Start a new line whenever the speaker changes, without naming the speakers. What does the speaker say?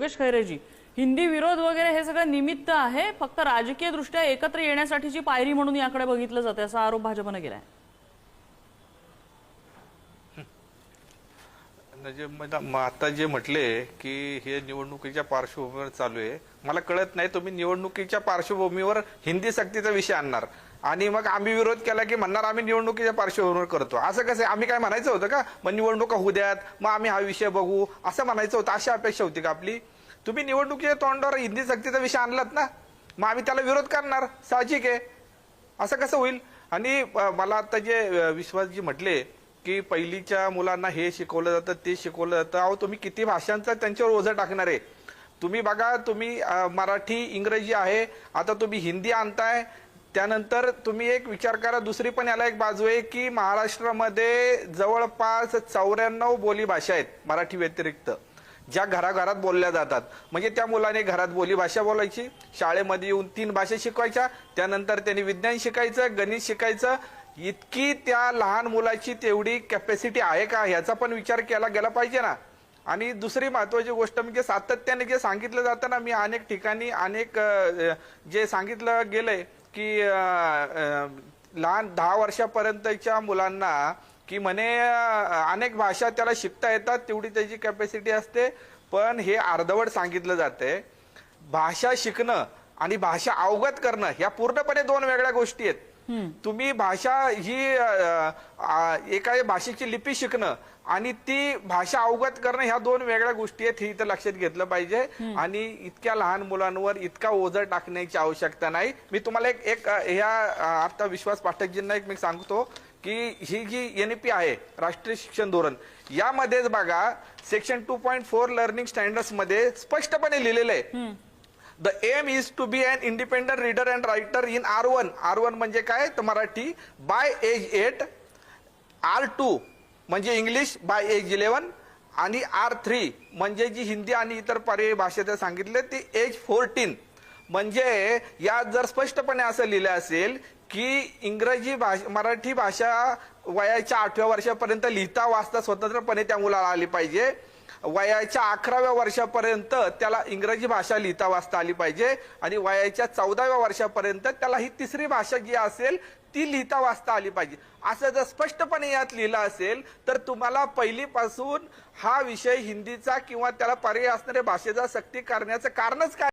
योगेश खैरेजी. हिंदी विरोध वगैरे हे सगळं निमित्त आहे फक्त राजकीय दृष्ट्या एकत्र येण्यासाठीची पायरी म्हणून याकडे बघितलं जातं असा आरोप भाजपनं केलाय.
म्हणजे आता जे म्हटले की हे निवडणुकीच्या पार्श्वभूमीवर चालू आहे मला कळत नाही तुम्ही निवडणुकीच्या पार्श्वभूमीवर हिंदी सक्तीचा विषय आणणार. आणि मग आम्ही विरोध केला की म्हणणार आम्ही निवडणुकीच्या पार्श्वभूमीवर करतो. असं कसं आहे? आम्ही काय म्हणायचं होतं का? मग निवडणुका होऊ द्यात मग आम्ही हा विषय बघू. असं म्हणायचं होतं. अशी अपेक्षा होती का आपली? तुम्ही निवडणुकीच्या तोंडावर हिंदी सक्तीचा विषय आणलात ना? मग आम्ही त्याला विरोध करणार. साहजिक आहे. असं कसं होईल? आणि मला आता जे विश्वासजी म्हटले की पहिलीच्या मुलांना हे शिकवलं जातं ते शिकवलं जातं. अहो तुम्ही किती भाषांचा त्यांच्यावर ओझं टाकणार आहे? तुम्ही बघा तुम्ही मराठी इंग्रजी आहे. आता तुम्ही हिंदी आणताय. त्यानंतर तुम्ही एक विचार करा दुसरी पण याला एक बाजू आहे की महाराष्ट्रामध्ये जवळपास चौऱ्याण्णव बोली भाषा आहेत मराठी व्यतिरिक्त ज्या घराघरात बोलल्या जातात. म्हणजे त्या मुलाने घरात बोली भाषा बोलायची शाळेमध्ये येऊन तीन भाषा शिकवायच्या त्यानंतर त्यांनी विज्ञान शिकायचं गणित शिकायचं. इतकी त्या लहान मुलाची तेवढी कॅपॅसिटी आहे का? ह्याचा पण विचार केला गेला पाहिजे ना. आणि दुसरी महत्वाची गोष्ट म्हणजे सातत्याने जे सांगितलं जातं ना मी अनेक ठिकाणी अनेक जे सांगितलं गेलंय की लहान दहा वर्षापर्यंतच्या मुलांना की म्हणे अनेक भाषा त्याला शिकता येतात तेवढी त्याची कॅपॅसिटी असते. पण हे अर्धवट सांगितलं जाते. भाषा शिकणं आणि भाषा अवगत करणं ह्या पूर्णपणे दोन वेगळ्या गोष्टी आहेत. तुम्ही भाषा ही एका भाषेची लिपी शिकणं आणि ती भाषा अवगत करणं ह्या दोन वेगळ्या गोष्टी आहेत हे इथं लक्षात घेतलं पाहिजे. आणि इतक्या लहान मुलांवर इतका ओझं टाकण्याची आवश्यकता नाही. मी तुम्हाला एक एक ह्या आता विश्वास पाठकजींना एक मी सांगतो की ही जी एनईपी आहे राष्ट्रीय शिक्षण धोरण यामध्येच बघा section two point four learning स्टँडर्ड्समध्ये स्पष्टपणे लिहिलेलं आहे. The aim is to be an independent reader and writer in R one R one म्हणजे काय? तर Marathi by age eight R two म्हणजे इंग्लिश बाय एज इलेवन आणि आर थ्री म्हणजे जी हिंदी आणि इतर पर्यायी भाषेत सांगितले ती एज फोर्टीन म्हणजे यात जर स्पष्टपणे असं लिहिलं असेल की इंग्रजी भाषा मराठी भाषा वयाच्या आठव्या वर्षापर्यंत लिहिता वाचता स्वतंत्रपणे त्या मुलाला आली पाहिजे. वयाच्या अकराव्या वर्षापर्यंत त्याला इंग्रजी भाषा लिहिता वाचता आली पाहिजे. आणि वयाच्या चौदाव्या वर्षापर्यंत त्याला ही तिसरी भाषा जी असेल ती लिहिता वाचता आली पाहिजे. असं जर स्पष्टपणे यात लिहिलं असेल तर तुम्हाला पहिलीपासून हा विषय हिंदीचा किंवा त्याला पर्याय असणाऱ्या भाषेचा सक्ती करण्याचं कारणच काय?